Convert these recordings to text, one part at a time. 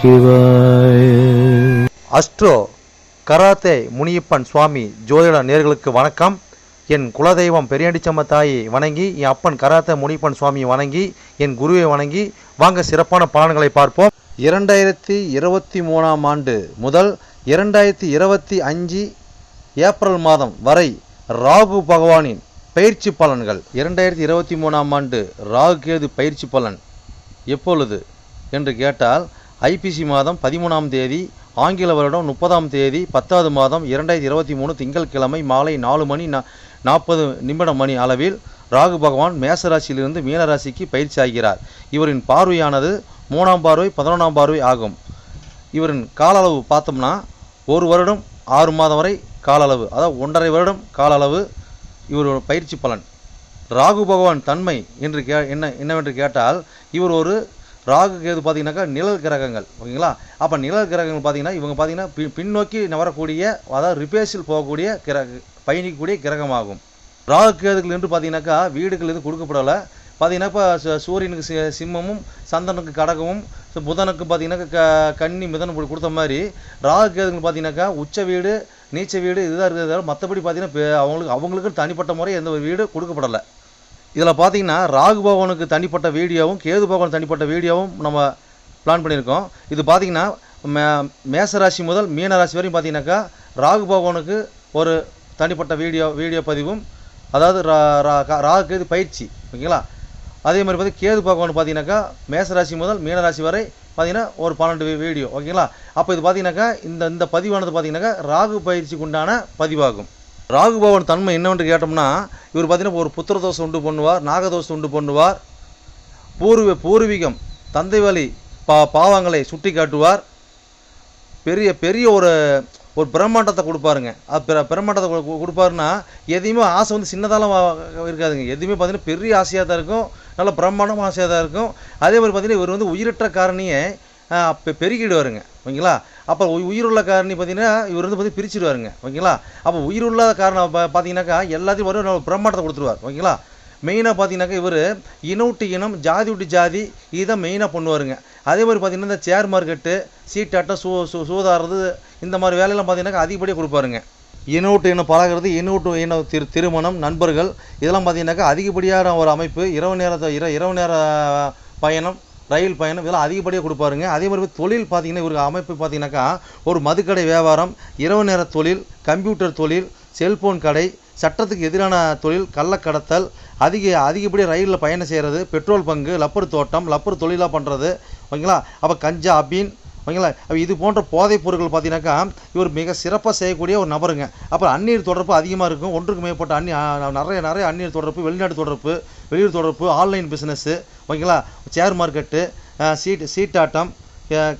சிவாய. Astro karate Muniyappan சுவாமி ஜோதிட நேர்களுக்கு வணக்கம். என் குலதெய்வம் பெரியாண்டிச்சம்ம தாயை வணங்கி என் அப்பன் கராத்தே முனியப்பன் சுவாமியை வணங்கி என் குருவை வணங்கி வாங்க சிறப்பான பலன்களை பார்ப்போம். இரண்டாயிரத்தி இருபத்தி மூணாம் ஆண்டு முதல் இரண்டாயிரத்தி இருபத்தி அஞ்சு ஏப்ரல் மாதம் வரை ராகு பகவானின் பயிற்சி பலன்கள். இரண்டாயிரத்தி இருபத்தி மூணாம் ஆண்டு ராகு கேது பயிற்சி பலன் எப்பொழுது? என்று கேட்டால் ஐபிசி மாதம் பதிமூணாம் தேதி ஆங்கில வருடம் முப்பதாம் தேதி பத்தாவது மாதம் இரண்டாயிரத்தி இருபத்தி மூணு திங்கட்கிழமை மாலை நாலு மணி நாற்பது நிமிடம் மணி அளவில் ராகு பகவான் மேசராசியிலிருந்து மீனராசிக்கு பயிற்சி ஆகிறார். இவரின் பார்வையானது மூணாம் பார்வை பதினொன்றாம் பார்வை ஆகும். இவரின் கால அளவு பார்த்தோம்னா ஒரு வருடம் ஆறு மாதம் வரை கால அளவு அதாவது ஒன்றரை வருடம் கால அளவு இவரோட பயிற்சி பலன். ராகு பகவான் தன்மை என்று கே என்ன என்னவென்று கேட்டால் இவர் ஒரு ராகு கேது பார்த்தீங்கன்னாக்கா நிழல் கிரகங்கள் ஓகேங்களா? அப்போ நிழல் கிரகங்கள் பார்த்தீங்கன்னா இவங்க பார்த்தீங்கன்னா பி பின்னோக்கி நவரக்கூடிய அதாவது ரிப்பேர்ஸில் போகக்கூடிய கிரக பயணிக்கக்கூடிய கிரகமாகும். ராகு கேதுகள் என்று பார்த்தீங்கன்னாக்கா வீடுகள் எதுவும் கொடுக்கப்படலை. பார்த்தீங்கன்னா இப்போ சூரியனுக்கு சி- சிம்மமும் சந்திரனுக்கு கடகமும் ஸோ புதனுக்கு பார்த்தீங்கன்னா க கன்னி மிதனம் கொடுத்த மாதிரி ராகு கேதுகள் பார்த்தீங்கன்னாக்கா உச்ச வீடு நீச்ச வீடு இதுதான் இருக்கிறது மற்றபடி பார்த்தீங்கன்னா அவங்களுக்கு அவங்களுக்கு தனிப்பட்ட முறை எந்த ஒரு வீடு கொடுக்கப்படலை. இதில் பார்த்தீங்கன்னா ராகு பகவானுக்கு தனிப்பட்ட வீடியோவும் கேது பகவான் தனிப்பட்ட வீடியோவும் நம்ம பிளான் பண்ணியிருக்கோம். இது பார்த்தீங்கன்னா மே மேசராசி முதல் மீனராசி வரையும் பார்த்தீங்கன்னாக்கா ராகு பகவானுக்கு ஒரு தனிப்பட்ட வீடியோ வீடியோ பதிவும் அதாவது ரா- ரா- கா- ராகு கேது பயிற்சி ஓகேங்களா? அதே மாதிரி பார்த்து கேது பகவான் பார்த்தீங்கன்னாக்கா மேசராசி முதல் மீனராசி வரை பார்த்தீங்கன்னா ஒரு பன்னெண்டு வீடியோ ஓகேங்களா? அப்போ இது பார்த்தீங்கன்னாக்கா இந்த இந்த பதிவானது பார்த்தீங்கன்னாக்கா ராகு பயிற்சிக்கு உண்டான பதிவாகும். ராகுபவன் தன்மை என்னவென்று கேட்டோம்னா இவர் பார்த்தீங்கன்னா ஒரு புத்திர தோஷம் உண்டு பண்ணுவார் நாகதோஷம் உண்டு பண்ணுவார். பூர்வ பூர்வீகம் தந்தை வழி பா பாவங்களை சுட்டி காட்டுவார். பெரிய பெரிய ஒரு ஒரு பிரம்மாண்டத்தை கொடுப்பாருங்க. அது பிர பிரம்மாண்டத்தை கொடு- கொடுப்பாருன்னா எதையுமே ஆசை வந்து சின்னதாலாம் இருக்காதுங்க. எதுவுமே பார்த்தீங்கன்னா பெரிய ஆசையாக தான் இருக்கும். நல்ல பிரம்மாண்டமாக ஆசையாக தான் இருக்கும். அதே மாதிரி பார்த்தீங்கன்னா இவர் வந்து உயிரற்ற காரணியை பெருகிடுவாருங்க ஓகேங்களா? அப்போ உயிருள்ள காரணி பார்த்தீங்கன்னா இவர் வந்து பார்த்து பிரிச்சிடுவாருங்க ஓகேங்களா? அப்போ உயிருள்ள காரணம் பார்த்தீங்கன்னாக்கா எல்லாத்தையும் வரும் பிரம்மாண்டத்தை கொடுத்துருவார். ஓகேங்களா? மெயினாக பார்த்தீங்கன்னாக்கா இவர் இன விட்டு இனம் ஜாதி விட்டு ஜாதி இதை மெயினாக பண்ணுவாருங்க. அதே மாதிரி பார்த்தீங்கன்னா இந்த சேர் மார்க்கெட்டு சீட்டாட்டம் சூ சூ சூதாடுறது இந்த மாதிரி வேலையெல்லாம் பார்த்தீங்கன்னாக்கா அதிகப்படியாக கொடுப்பாருங்க. இனம் இனம் பழகிறது இனவுட்டு இன திரு திருமணம் நண்பர்கள் இதெல்லாம் பார்த்தீங்கன்னாக்கா அதிகப்படியான ஒரு அமைப்பு. இரவு நேரத்தை இர இரவு நேர பயணம் ரயில் பயணம் இதெல்லாம் அதிகப்படியாக கொடுப்பாருங்க. அதே மாதிரி தொழில் பார்த்தீங்கன்னா இவருக்கு அமைப்பு பார்த்தீங்கன்னாக்கா ஒரு மதுக்கடை வியாபாரம் இரவு நேர தொழில் கம்ப்யூட்டர் தொழில் செல்போன் கடை சட்டத்துக்கு எதிரான தொழில் கள்ளக்கடத்தல் அதிக அதிகப்படியாக ரயிலில் பயணம் செய்கிறது பெட்ரோல் பங்கு லப்பர் தோட்டம் லப்பர் தொழிலாக பண்ணுறது ஓகேங்களா? அப்போ கஞ்சா அபீன் ஓகேங்களா? அப்போ இது போன்ற போதைப் பொருட்கள் பார்த்தீங்கன்னாக்கா இவர் மிக சிறப்பாக செய்யக்கூடிய ஒரு நபருங்க. அப்புறம் அந்நீர் தொடர்பு அதிகமாக இருக்கும். ஒன்றுக்கு மேற்பட்ட அந்நி நிறைய நிறைய அந்நீர் தொடர்பு வெளிநாடு தொடர்பு வெளியூர் தொடர்பு ஆன்லைன் பிஸ்னஸ்ஸு ஓகேங்களா? ஷேர் மார்க்கெட்டு சீட் சீட்டாட்டம்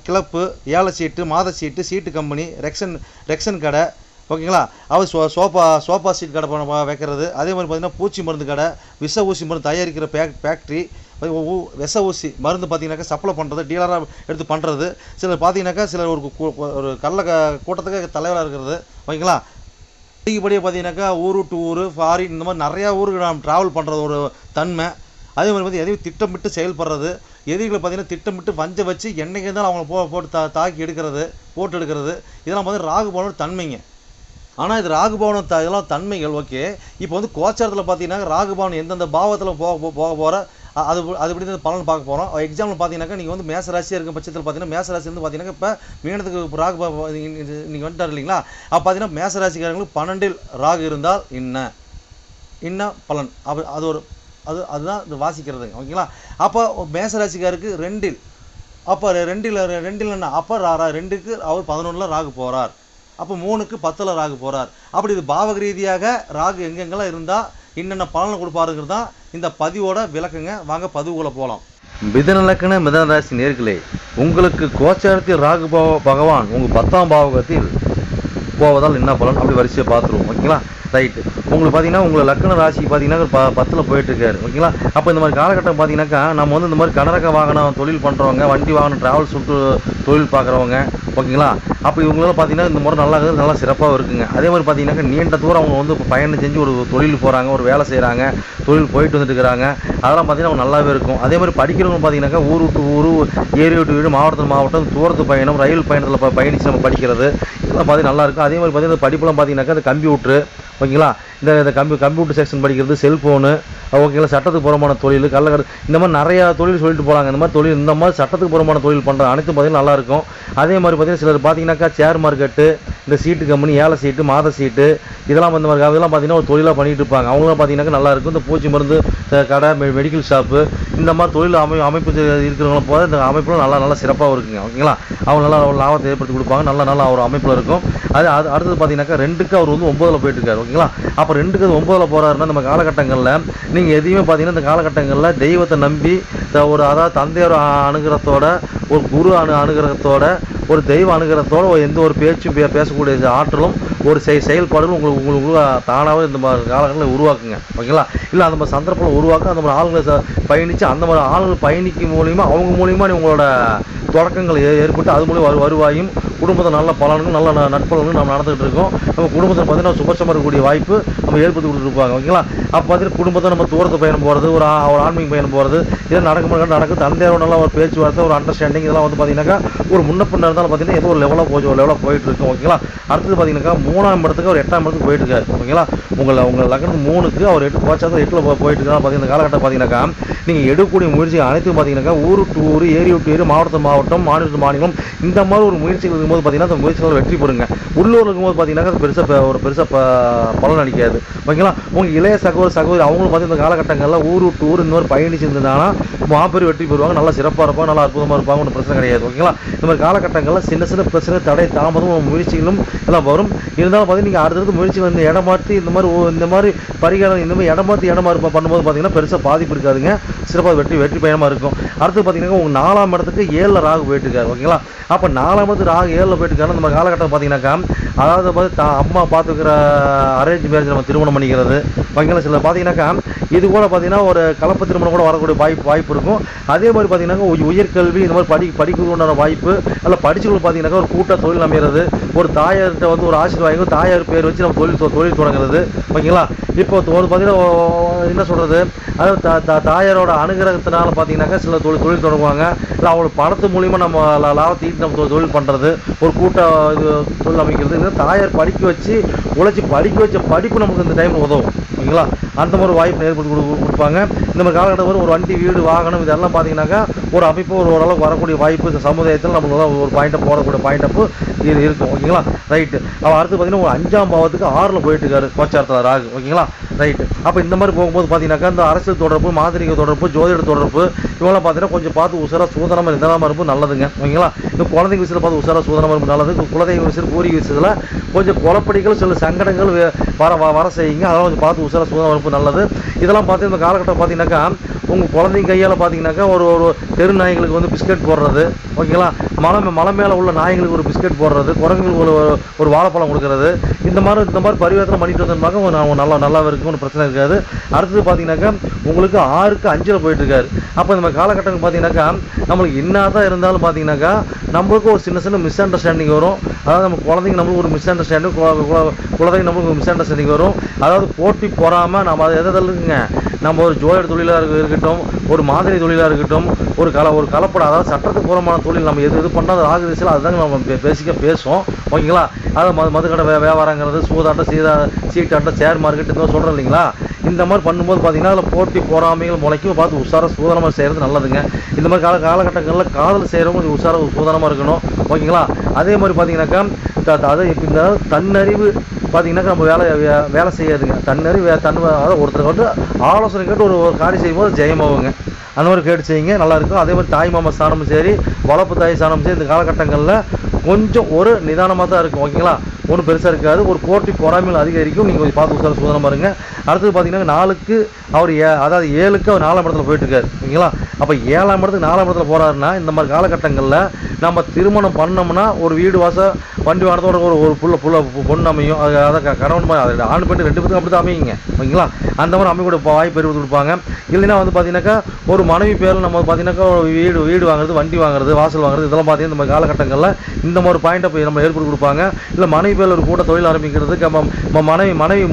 கிளப்பு ஏல சீட்டு மாத சீட்டு சீட்டு கம்பெனி ரெக்ஷன் ரெக்ஷன் கடை ஓகேங்களா? அவர் சோ சோஃபா சோஃபா சீட் கடை பண்ண வைக்கிறது. அதே மாதிரி பார்த்தீங்கன்னா பூச்சி மருந்து கடை விஷ ஊசி மருந்து தயாரிக்கிற பேக் ஃபேக்ட்ரி விஷ ஊசி மருந்து பார்த்தீங்கன்னாக்கா சப்ளை பண்ணுறது டீலராக எடுத்து பண்ணுறது சிலர் பார்த்தீங்கன்னாக்கா சிலர் ஒரு ஒரு கள்ள கூட்டத்துக்கு தலைவராக இருக்கிறது. ஓகேங்களா? அதிகப்படியாக பார்த்தீங்கன்னாக்கா ஊர் டு ஊர் ஃபாரின் இந்த மாதிரி நிறையா ஊருக்கு நாம் ட்ராவல் பண்ணுறது ஒரு தன்மை. அதே மாதிரி வந்து எதையும் திட்டமிட்டு செயல்படுறது எதிரிகளை பார்த்தீங்கன்னா திட்டமிட்டு வஞ்ச வச்சு என்னைக்கு இருந்தாலும் அவங்கள போ போட்டு தா தாக்கி எடுக்கிறது போட்டு எடுக்கிறது. இதெல்லாம் வந்து ராகுபவனோட தன்மைங்க. ஆனால் இது ராகுபவனம் த இதெல்லாம் தன்மைகள் ஓகே. இப்போ வந்து கோச்சாரத்தில் பார்த்தீங்கன்னா ராகுபவன் எந்தெந்த பாவத்தில் போக போக போகிற அது அது இப்படி பலன் பார்க்க போகிறோம் எக்ஸாம்பிள் பார்த்தீங்கன்னாக்கா நீங்கள் வந்து மேசராசியாக இருக்கும் பட்சத்தில் பார்த்தீங்கன்னா மேசராசி வந்து பார்த்தீங்கன்னா இப்போ மீனத்துக்கு ராகு ராகு நீங்கள் வந்துட்டார் இல்லைங்களா? அப்போ பார்த்தீங்கன்னா மேசராசிக்காரங்களுக்கு பன்னெண்டில் ராகு இருந்தால் என்ன? என்ன பலன்? அப்போ அது ஒரு அது அதுதான் இது வாசிக்கிறதுங்க ஓகேங்களா? அப்போ மேசராசிக்காருக்கு ரெண்டில். அப்போ ரெண்டில் ரெண்டில் என்ன? அப்போ ரா ரா- ரெண்டுக்கு அவர் பதினொன்றில் ராகு போகிறார் அப்போ மூணுக்கு பத்தில் ராகு போகிறார் அப்படி இது பாவக ரீதியாக ராகு எங்கெங்கெல்லாம் இருந்தால் என்னென்ன பலனை கொடுப்பாருங்கிறது தான் இந்த பதிவோட விளக்குங்க. வாங்க பதிவுக்குள்ளே போகலாம் மிதன மிதனராசி மிதன ராசி நேர்களே உங்களுக்கு கோச்சாரத்தில் ராகு பகவான் உங்கள் பத்தாம் பாவகத்தில் போவதால் என்ன பலன்? அப்படி வரிசையை பார்த்துருவோம். ஓகேங்களா? ரைட்டு உங்களுக்கு பார்த்தீங்கன்னா உங்களை லக்ன ராசி பார்த்தீங்கன்னா ப பத்தில் போயிட்டுருக்காரு. ஓகேங்களா? அப்போ இந்த மாதிரி காலகட்டம் பார்த்தீங்கன்னாக்கா நம்ம வந்து இந்த மாதிரி கனரக வாகனம் தொழில் பண்ணுறவங்க வண்டி வாகனம் ட்ராவல் சுற்று தொழில் பார்க்குறவங்க ஓகேங்களா? அப்போ இவங்களால பார்த்தீங்கன்னா இந்த முறை நல்லா நல்லா சிறப்பாக இருக்குங்க. அதே மாதிரி பார்த்தீங்கன்னாக்கா நீண்ட தூரம் அவங்க வந்து இப்போ பயணம் செஞ்சு ஒரு தொழில் போகிறாங்க ஒரு வேலை செய்கிறாங்க தொழில் போயிட்டு வந்துட்டு இருக்கிறாங்க அதெல்லாம் பார்த்தீங்கன்னா அவங்க நல்லாவே இருக்கும். அதே மாதிரி படிக்கிறவங்க பார்த்தீங்கன்னாக்கா ஊர் விட்டு ஊர் ஏரி விட்டு வீடு மாவட்டத்து மாவட்டம் தூரத்து பயணம் ரயில் பயணத்தில் ப- பயணிச்சு நம்ம படிக்கிறது இதெல்லாம் பார்த்தீங்கன்னா நல்லாயிருக்கும் அதே மாதிரி பார்த்தீங்கன்னா படிப்புலாம் பார்த்தீங்கன்னாக்கா அந்த கம்ப்யூட்ரு ஓகேங்களா இந்த இந்த கம்ப்யூ கம்ப்யூட்டர் செக்ஷன் படிக்கிறது செல்ஃபோனு ஓகேங்களா சட்டத்துக்கு புறமான தொழில் கள்ளக்கடை இந்த மாதிரி நிறையா தொழில் சொல்லிட்டு போகிறாங்க இந்த மாதிரி தொழில் இந்த மாதிரி சட்டத்துக்கு புறமான தொழில் பண்ணுற அனைத்தும் பார்த்தீங்கன்னா நல்லாயிருக்கும் அதே மாதிரி பார்த்தீங்கன்னா சிலர் பார்த்தீங்கன்னாக்கா ஷேர் மார்க்கெட்டு இந்த சீட்டு கம்பெனி ஏழை சீட்டு மாத சீட்டு இதெல்லாம் இந்த மாதிரி அதெல்லாம் பார்த்தீங்கன்னா ஒரு தொழிலாக பண்ணிட்டு இருப்பாங்க. அவங்களாம் பார்த்தீங்கன்னாக்கா நல்லாயிருக்கும் இந்த பூச்சி மருந்து கடை மெ- மெடிக்கல் ஷாப்பு இந்த மாதிரி தொழில் அமை அமைப்பு இருக்கிறவங்களும் போது இந்த அமைப்பில் நல்லா நல்லா சிறப்பாக இருக்குங்க. ஓகேங்களா? அவங்க நல்லா ஒரு லாபத்தை ஏற்படுத்தி கொடுப்பாங்க. நல்லா நல்லா ஒரு அமைப்பில் இருக்கும். அது அது அடுத்தது பார்த்தீங்கன்னாக்கா ரெண்டுக்கு அவர் வந்து ஒம்பதில் போயிட்டு இருக்காரு. ஓகேங்களா? அப்போ ரெண்டுக்கு அது ஒம்பதில் போகிறாருன்னா நம்ம காலகட்டங்களில் நீங்கள் எதையுமே பார்த்தீங்கன்னா இந்த காலகட்டங்களில் தெய்வத்தை நம்பி ஒரு அதாவது தந்தையோட அனுகிரகத்தோட ஒரு குரு அனு அனுகிரகத்தோட ஒரு தெய்வ அனுகிரகத்தோட ஒரு எந்த ஒரு பேச்சும் பே பேசக்கூடிய ஆற்றலும் ஒரு செய் செயல்பாடுகளும் உங்களுக்கு உங்களுக்கு தானாகவே இந்த மாதிரி காலகட்டத்தில் உருவாக்குங்க. ஓகேங்களா? இல்லை அந்த மாதிரி சந்தர்ப்பங்களை உருவாக்க அந்த மாதிரி ஆளுங்களை பயணித்து அந்த மாதிரி ஆளுங்கள் பயணிக்கும் மூலிமா அவங்க மூலியமா உங்களோட தொடக்கங்கள் ஏ- ஏற்பட்டு அது மூலியம் வரு வருவாயும் குடும்பத்தை நல்ல பலனுக்கும் நல்ல நட்பலனும் நட்பலனுக்கும் நம்ம நடந்துகிட்டு இருக்கோம். நம்ம குடும்பத்தில் பார்த்தீங்கன்னா சுபட்சமாக இருக்கக்கூடிய வாய்ப்பு நம்ம ஏற்படுத்தி கொடுத்துருப்பாங்க. ஓகேங்களா? அப்போ பார்த்தீங்கன்னா குடும்பத்தை நம்ம தூரத்து பயணம் போகிறது ஒரு ஆ- ஒரு ஆன்மீக பயணம் போகிறது இதெல்லாம் நடக்கும் நடக்கும் தந்தையோட நல்லா ஒரு பேச்சுவார்த்தை ஒரு அண்டர்ஸ்டாண்டிங் இதெல்லாம் வந்து பார்த்தீங்கன்னாக்கா ஒரு முன்ன பின்ன இருந்தாலும் பார்த்தீங்கன்னா ஏதோ ஒரு லெவலாக போச்சு ஒரு லெவலாக போயிட்டு இருக்கும் ஓகேங்களா? அடுத்தது பார்த்தீங்கன்னாக்கா மூணாம் இடத்துக்கு ஒரு எட்டாம் இடத்துக்கு போயிட்டு இருக்காரு. ஓகேங்களா? உங்களை உங்கள் லக்னம் மூணுக்கு அவர் எட்டு போச்சாதான் எட்டில் போ- போயிட்டு இருக்காங்க பார்த்தீங்கன்னா இந்த காலகட்டம் பார்த்தீங்கன்னாக்கா நீங்கள் எடுக்கக்கூடிய முயற்சி அனைத்தும் பார்த்தீங்கன்னாக்கா ஊர் டூர் ஊர் ஏரி விட்டு ஏரி மாவட்டம் மாவட்டம் மாநில மாநிலம். இந்த மாதிரி ஒரு முயற்சிகள் இருக்கும்போது பார்த்தீங்கன்னா அந்த முயற்சிகள் வெற்றி பெறுங்க. உள்ளூர் இருக்கும்போது பார்த்தீங்கன்னா அது பெருசாக ஒரு பெருசாக ப- பலன் அளிக்காது. ஓகேங்களா? உங்கள் இளைய சகோதர சகோதரி அவங்களும் பார்த்து இந்த காலகட்டங்களில் ஊர் விட்டு ஊர் இந்த மாதிரி பயணிச்சிருந்தாங்கன்னா மாபெரும் வெற்றி பெறுவாங்க. நல்லா சிறப்பாக இருப்பாங்க நல்லா அற்புதமாக இருப்பாங்க ஒன்றும் பிரச்சனை கிடையாது. ஓகேங்களா? இந்த மாதிரி காலகட்டங்களில் சின்ன சின்ன பிரச்சனை தடை தாமதம் முயற்சிகளும் எல்லாம் வரும். இருந்தாலும் பார்த்தீங்கன்னா நீங்கள் அடுத்தடுத்து முயற்சி வந்து இடம் மாற்றி இந்த மாதிரி ஓ- இந்த மாதிரி பரிகாரம் இந்த மாதிரி இடம் மாற்றி இடம் மாறி பண்ணும்போது பார்த்தீங்கன்னா பெருசாக பாதிப்பு இருக்காதுங்க. சிறப்பாக வெற்றி வெற்றி பயணமாக இருக்கும். அடுத்து பார்த்தீங்கன்னா உங்கள் நாலாம் இடத்துக்கு ஏழில் ராகு போயிட்டுருக்காரு ஓகேங்களா? அப்போ நாலாம் இடத்துக்கு ராகு ஏழில் போயிட்டுருக்காரு. நம்ம காலகட்டம் பார்த்தீங்கன்னாக்கா அதாவது பார்த்து தான் அம்மா பார்த்துக்கிற அரேஞ்ச் மேரேஜ் நம்ம திருமணம் பண்ணிக்கிறது. ஓகேங்களா சில பார்த்தீங்கன்னாக்கா இது கூட பார்த்தீங்கன்னா ஒரு கலப்பு திருமணம் கூட வரக்கூடிய வாய்ப்பு வாய்ப்பு இருக்கும். அதே மாதிரி பார்த்தீங்கன்னாக்கா உயர்கல்வி இந்த மாதிரி படி படிக்கிறது வாய்ப்பு அல்ல படிச்சவங்களுக்கு பார்த்தீங்கன்னாக்கா ஒரு கூட்ட தொழில் அமைகிறது ஒரு தாயார்கிட்ட வந்து ஒரு ஆசீர்வாதம் வாங்கி தாயார் பேர் வச்சு நம்ம தொழில் தொ- தொழில் தொடங்குறது ஓகேங்களா? இப்போ ஒரு பார்த்தீங்கன்னா என்ன சொல்கிறது அதாவது தா- தா- தாயாரோட அனுகிரகத்தினால பார்த்தீங்கன்னாக்கா சில தொழில் தொழில் தொடங்குவாங்க. இல்லை அவங்களுக்கு பணத்து மூலியமா நம்ம லாபத்தை ஈட்டு நம்ம தொழில் பண்ணுறது ஒரு கூட்டம் இது தொழில் அமைக்கிறது இல்லை தாயார் படிக்க வச்சு உழைச்சி படிக்க வச்ச படிப்பு நமக்கு இந்த டைமில் உதவும். ஓகேங்களா? அந்த மாதிரி வாய்ப்பு ஏற்படுத்தி கொடு- கொடுப்பாங்க. இந்த மாதிரி காலகட்டம் ஒரு வண்டி வீடு வாகனம் இதெல்லாம் பார்த்தீங்கன்னாக்கா ஒரு அமைப்பு ஒரு ஓரளவுக்கு வரக்கூடிய வாய்ப்பு இந்த சமுதாயத்தில் நம்மளுக்கு ஒரு பாயிண்ட் போடக்கூடிய பாயிண்ட் இது இருக்கும். ஓகேங்களா? ரைட்டு அவன் அடுத்து பார்த்தீங்கன்னா ஒரு அஞ்சாம் பாவத்துக்கு ஆறில் போயிட்டு இருக்காரு கோச்சாரத்தில் ராகு. ஓகேங்களா? ரைட்டு அப்போ இந்த மாதிரி போகும்போது பார்த்தீங்கன்னாக்கா இந்த அரசியல் தொடர்பு மாதிரிக தொடர்பு ஜோதிட தொடர்பு இவங்களாம் பார்த்தீங்கன்னா கொஞ்சம் பார்த்து உசராக சூதனமாக நிதானமாக இருப்போம். நல்லதுங்க. ஓகேங்களா? இந்த குழந்தைங்க விஷயத்தில் பார்த்து உஷாராக சூதனமாக இருக்கும் நல்லது குழந்தைங்க குலதெய்வ விஷயம் பூரி விஷயத்தில் கொஞ்சம் குழப்படிகள் சில சங்கடங்கள் வர வ- வர செய்யுங்க. அதெல்லாம் கொஞ்சம் பார்த்து உஷாராக சூதனமாக இருக்கும் நல்லது. இதெல்லாம் பார்த்து இந்த காலகட்டம் பார்த்தீங்கன்னாக்கா உங்கள் குழந்தைங்க கையால் பார்த்தீங்கன்னாக்கா ஒரு ஒரு தெரு நாய்களுக்கு வந்து பிஸ்கட் போடுறது. ஓகேங்களா? மலை மலை மேலே உள்ள நாய்களுக்கு ஒரு பிஸ்கட் போடுறது. குரங்குகளுக்கு ஒரு ஒரு- வாழைப்பழம் கொடுக்கறது. இந்த மாதிரி இந்த மாதிரி பரிவர்த்தனை பண்ணிட்டு வந்தோம்னாக்க நான் நல்லா நல்லாவே இருக்கும். ஒன்றும் பிரச்சனை இருக்காது. அடுத்தது பார்த்தீங்கன்னாக்கா உங்களுக்கு ஆறுக்கு அஞ்சில் போயிட்டுருக்காரு அப்போ இந்த காலகட்டங்கள் பார்த்தீங்கன்னாக்கா நம்மளுக்கு என்ன தான் இருந்தாலும் பார்த்தீங்கன்னாக்கா நம்மளுக்கு ஒரு சின்ன சின்ன மிஸ் அண்டர்ஸ்டாண்டிங் வரும். அதாவது நம்ம குழந்தைங்க நம்மளுக்கு ஒரு மிஸ் அண்டர்ஸ்டாண்டிங் குழந்தைங்க நம்மளுக்கு ஒரு மிஸ் அண்டர்ஸ்டாண்டிங் வரும். அதாவது போட்டி போறாமல் நம்ம அதை எதை இருக்குங்க? நம்ம ஒரு ஜோதிட தொழிலாக இருக்கட்டும் ஒரு மாதிரி தொழிலாக இருக்கட்டும் ஒரு கல ஒரு கலப்படம் அதாவது சட்டத்துக்கு புறமான தொழில் நம்ம எது இது பண்ணால் அது ஆகு அதுதாங்க நம்ம பேசிக்காக பேசுவோம். ஓகேங்களா? அதாவது மது மதுக்கடை வியாபாரங்கிறது சூதாட்டம் சீதா சீட்டாட்டம் ஷேர் மார்க்கெட் இந்த சொல்கிறோம் இல்லைங்களா? இந்த மாதிரி பண்ணும்போது பார்த்திங்கன்னா அதில் போட்டி போராமைகள் முளைக்கும். பார்த்து உஷாராக சூதனமாக செய்கிறது நல்லதுங்க. இந்த மாதிரி கால காலகட்டங்களில் காதல் செய்கிறவங்க கொஞ்சம் உஷாராக சூதனமாக இருக்கணும். ஓகேங்களா? அதே மாதிரி பார்த்தீங்கன்னாக்கா த- த- இப்போ இந்த தன்னறிவு பார்த்தீங்கன்னாக்கா நம்ம வேலை வே- வேலை செய்யாதுங்க. தன்னறிவு வே- தன் அதாவது ஒருத்தர் வந்து ஆலோசனை கேட்டு ஒரு காரியம் செய்யும்போது ஜெயமாகுங்க. அந்த மாதிரி கேட்டு செய்யுங்க நல்லாயிருக்கும் அதே மாதிரி தாய் மாமா சாணமும் சரி வளர்ப்பு தாய் சாணமும் சரி இந்த காலகட்டங்களில் கொஞ்சம் ஒரு நிதானமாக தான் இருக்கும். ஓகேங்களா? ஒன்றும் பெருசாக இருக்காது. ஒரு போட்டி பொறாமையில் அதிகரிக்கும். நீங்கள் கொஞ்சம் பார்த்து உசார சோதனை பாருங்க. அடுத்தது பார்த்தீங்கன்னா நாலுக்கு அவர் ஏ அதாவது ஏழுக்கு அவர் நாலாம் இடத்துல போயிட்டுருக்காரு. ஓகேங்களா அப்போ ஏழாம் இடத்துக்கு நாலாம் இடத்துல போகிறாருன்னா இந்த மாதிரி காலகட்டங்களில் நம்ம திருமணம் பண்ணோம்னா ஒரு வீடு வாசம் வண்டி வாரத்தோட ஒரு ஒரு புள்ள புள்ள பொண்ணு அமையும். அது அதை க- கணவன் மாதிரி ஆண் பெண் ரெண்டு பேருக்கும் அப்படி தான் அமையுங்க. ஓகேங்களா அந்த மாதிரி அமைக்கூட வாய்ப்பு பெருவி கொடுப்பாங்க. இல்லைன்னா வந்து பார்த்தீங்கன்னாக்கா ஒரு மனைவி பேரில் நம்ம பார்த்தீங்கன்னாக்கா ஒரு வீடு வீடு வாங்குறது வண்டி வாங்குறது வாசல் வாங்குறது இதெல்லாம் பார்த்தீங்கன்னா இந்த மாதிரி காலகட்டங்களில் இந்த மாதிரி பாயிண்ட்டை போய் நம்ம ஏற்படுத்தி கொடுப்பாங்க. இல்லை மனைவி பேரில் ஒரு கூட்ட தொழில் ஆரம்பிக்கிறது மனைவி மனைவி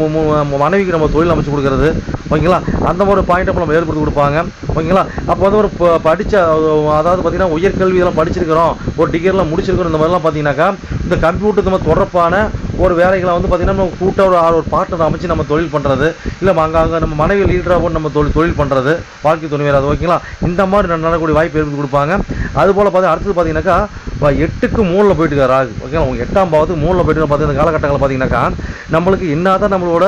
மனைவிக்கு நம்ம தொழில் அமைச்சு கொடுக்கறது. ஓகேங்களா? அந்த மாதிரி பாயிண்ட்டை நம்ம ஏற்படுத்தி கொடுப்பாங்க. ஓகேங்களா? அப்போ வந்து ஒரு ப- அதாவது பார்த்தீங்கன்னா உயர்கல்வி இதெல்லாம் படிச்சிருக்கிறோம். ஒரு டிகிரிலாம் முடிச்சிருக்கிறோம். இந்த மாதிரிலாம் பார்த்தீங்கன்னாக்கா இந்த கம்ப்யூட்டர் நம்ம தொடர்பான ஒரு வேலைகளை வந்து பார்த்திங்கன்னா நம்ம கூட்ட ஒரு ஒரு பார்ட்னர் அமைச்சு நம்ம தொழில் பண்ணுறது இல்லை அங்கே அங்கே நம்ம மனைவி லீடராக போட்டு நம்ம தொழில் தொழில் பண்ணுறது வாழ்க்கை துணைவர் அது ஓகேங்களா? இந்த மாதிரி நடக்கக்கூடிய வாய்ப்பு ஏற்படுத்தி கொடுப்பாங்க. அதுபோல் பார்த்து அடுத்தது பார்த்தீங்கன்னாக்கா இப்போ எட்டுக்கு மூணில் போயிட்டு இருக்காரு ராகு. ஓகேங்களா? உங்கள் எட்டாம் பாவது மூணில் போயிட்டு பார்த்தீங்கன்னா இந்த காலகட்டங்களில் பார்த்தீங்கன்னாக்கா நம்மளுக்கு என்னதான் நம்மளோட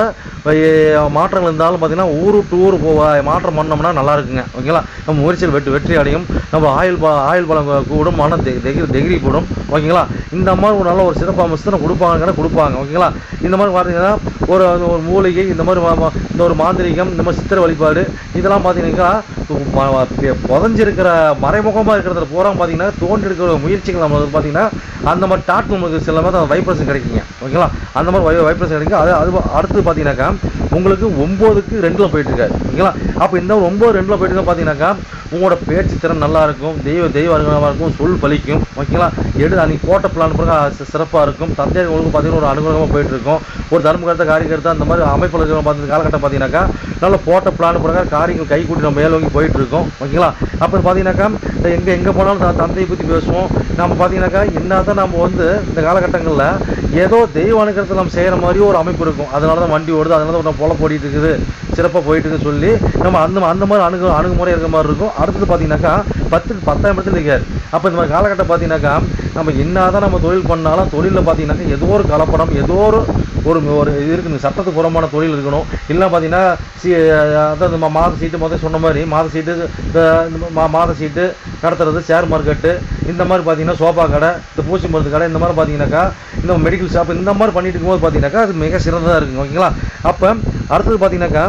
மாற்றங்கள் இருந்தாலும் பார்த்தீங்கன்னா ஊரு டு ஊர் மாற்றம் பண்ணோம்னா நல்லா இருக்குங்க. ஓகேங்களா? நம்ம முயற்சியில் வெற்றி வெற்றி அடையும். நம்ம ஆயுள் பா ஆயுள் பலம் கூடும் மன தெகிரி தெகிரி கூடும். ஓகேங்களா? இந்த மாதிரி ஒரு நல்ல ஒரு சிறப்பு அம்சத்தை கொடுப்பாங்கன்னா கொடுப்பாங்க. ஓகேங்களா? இந்த மாதிரி பார்த்தீங்கன்னா ஒரு ஒரு மூலிகை இந்த மாதிரி இந்த ஒரு மாந்திரிகம் இந்த மாதிரி சித்திர வழிபாடு இதெல்லாம் பார்த்தீங்கன்னா புதஞ்சிருக்கிற மறைமுகமாக இருக்கிறதுல பூரா பார்த்தீங்கன்னா தோன்றி எடுக்கிற முயற்சிகள் நம்ம பார்த்தீங்கன்னா அந்த மாதிரி டாட் நமக்கு சில மாதிரி அந்த வைப்ரேஷன் கிடைக்குங்க. ஓகேங்களா? அந்த மாதிரி வை வைப்ரேஷன் கிடைக்கும் அது அது அடுத்து பார்த்தீங்கன்னாக்கா உங்களுக்கு ஒம்போதுக்கு ரெண்டில் போயிட்டுருக்காரு. ஓகேங்களா? அப்போ இந்த ஒம்பது ரெண்டில் போயிட்டு பார்த்தீங்கன்னாக்கா உங்களோட பேச்சு திறன் நல்லா இருக்கும். தெய்வ தெய்வ அனுகூலமாக இருக்கும். சொல் பலிக்கும். ஓகேங்களா? எடு அன்றைக்கி போட்ட பிளான் பிறகு சிறப்பாக இருக்கும். தந்தையர் உங்களுக்கு பார்த்தீங்கன்னா ஒரு அனுகூலமாக போயிட்டு இருக்கும் ஒரு தர்மகர்த்த காரியகர்த்தா அந்த மாதிரி அமைப்பில் இருக்கிற பார்த்து காலகட்டம் பார்த்தீங்கன்னாக்கா நல்ல போட்ட பிளான் பிறகு காரியங்கள் கை கூட்டி நம்ம மேலோங்கி போய் போயிட்டுருக்கோம். ஓகேங்களா? அப்புறம் பார்த்தீங்கன்னாக்கா எங்கே எங்கே போனாலும் தந்தையை பற்றி பேசுவோம். நம்ம பார்த்தீங்கன்னாக்கா என்னதான் நம்ம வந்து இந்த காலகட்டங்களில் ஏதோ தெய்வ அனுகிரகத்தை நம்ம செய்கிற மாதிரி ஒரு அமைப்பு இருக்கும். அதனால தான் வண்டி ஓடுது அதனால தான் நம்ம பொல போடிட்டு இருக்குது. சிறப்பாக போயிட்டுன்னு சொல்லி நம்ம அந்த அந்த மாதிரி அணுகு அணுகுமுறை இருக்கிற மாதிரி இருக்கும். அடுத்தது பார்த்தீங்கன்னாக்கா பத்துக்கு பத்தாயிரம் இடத்துல இருக்கார் அப்போ இந்த மாதிரி காலகட்டம் பார்த்தீங்கன்னாக்கா நம்ம என்ன தான் நம்ம தொழில் பண்ணாலும் தொழிலில் பார்த்தீங்கன்னாக்கா ஏதோ ஒரு கலப்படம் ஏதோ ஒரு ஒரு ஒரு இது இருக்குது சட்டத்துக்கு புறமான தொழில் இருக்கணும். இல்லை பார்த்தீங்கன்னா சி அதாவது மாத சீட்டு முதல்ல சொன்ன மாதிரி மாத சீட்டு மா- மாத சீட்டு நடத்துறது ஷேர் மார்க்கெட்டு இந்த மாதிரி பார்த்தீங்கன்னா சோஃபா கடை இந்த பூச்சி மருந்து கடை இந்த மாதிரி பார்த்தீங்கன்னாக்கா இந்த மெடிக்கல் ஷாப் இந்த மாதிரி பண்ணிட்டு இருக்கும்போது பார்த்தீங்கன்னாக்கா அது மிக சிறந்ததாக இருக்குங்க ஓகேங்களா அப்போ அடுத்தது பார்த்தீங்கன்னாக்கா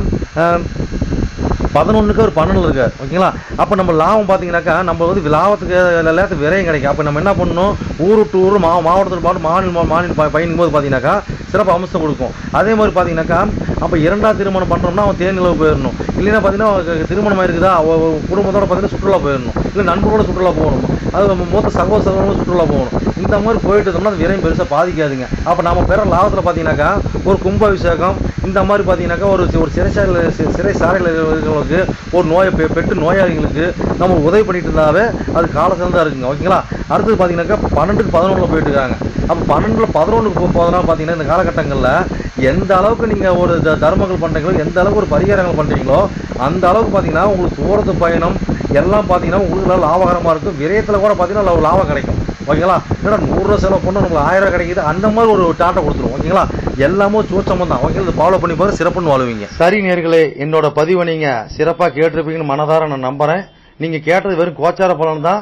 பதினொன்றுக்கு ஒரு பன்னெண்டு இருக்கார் ஓகேங்களா அப்போ நம்ம லாபம் பார்த்தீங்கன்னாக்கா நம்ம வந்து லாபத்துக்கு எல்லாத்துக்கும் விரையும் கிடைக்கும். அப்போ நம்ம என்ன பண்ணணும்? ஊரு விட்டு ஊர் மா மாவட்டத்தில் பாட்டு மாநில மாநில பயணிக்கும் போது பார்த்தீங்கன்னாக்கா சிறப்பு அம்சம் கொடுக்கும். அதே மாதிரி பார்த்தீங்கன்னாக்கா அப்போ இரண்டாம் திருமணம் பண்ணுறோம்னா அவன் தேனிலவு போயிடணும். இல்லைன்னா பார்த்தீங்கன்னா அவனுக்கு திருமணம் இருக்குதா அவ குடும்பத்தோட பார்த்தீங்கன்னா சுற்றுலா போயிடணும். இல்லை நண்பரோட சுற்றுலா போகணும். அது நம்ம மொத்த சகோதர சகோதரோட சுற்றுலா போகணும். இந்த மாதிரி போயிட்டு இருந்தோம்னா அது விரையும் பெருசாக பாதிக்காதுங்க. அப்போ நம்ம பெற லாபத்தில் பார்த்தீங்கன்னாக்கா ஒரு கும்பாபிஷேகம் இந்த மாதிரி பார்த்தீங்கன்னாக்கா ஒரு ஒரு சிறைச்சாலையில் சிறை சாலையில் இருக்கிறவங்களுக்கு ஒரு நோயை பெ- பெற்று நோயாளிகளுக்கு நம்ம உதவி பண்ணிட்டு இருந்தாவே அது காலத்தில் தான் இருக்குங்க. ஓகேங்களா? அடுத்தது பார்த்தீங்கன்னாக்கா பன்னெண்டுக்கு பதினொன்றில் போயிட்டு இருக்காங்க. அப்போ பன்னெண்டில் பதினொன்றுக்கு போ பார்த்தீங்கன்னா இந்த காலகட்டங்களில் எந்த அளவுக்கு நீங்கள் ஒரு த- தர்மங்கள் பண்ணுறீங்களோ எந்த அளவுக்கு ஒரு பரிகாரங்கள் பண்ணுறீங்களோ அந்த அளவுக்கு பார்த்தீங்கன்னா உங்களுக்கு தூரத்து பயணம் எல்லாம் பார்த்தீங்கன்னா உங்களுக்கு நல்லா லாபகரமாக இருக்கும். விரயத்தில் கூட பார்த்தீங்கன்னா ஒரு லாபம் கிடைக்கும். ஓகேங்களா? ஏன்னா நூறுரூவா செலவு பண்ணால் உங்களுக்கு ஆயிரம் ரூபா கிடைக்குது அந்த மாதிரி ஒரு டாட்டை கொடுத்துரும் ஓகேங்களா? எல்லாமே சூட்சமம் தான் ஓகே ஃபாலோ பண்ணி பாரு சிறப்புன்னு வாழுவீங்க. சரி நேர்களே என்னோட பதிவை நீங்கள் சிறப்பாக கேட்டிருப்பீங்கன்னு மனதார நான் நம்புகிறேன் நீங்கள் கேட்டது வெறும் கோச்சார பலன் தான்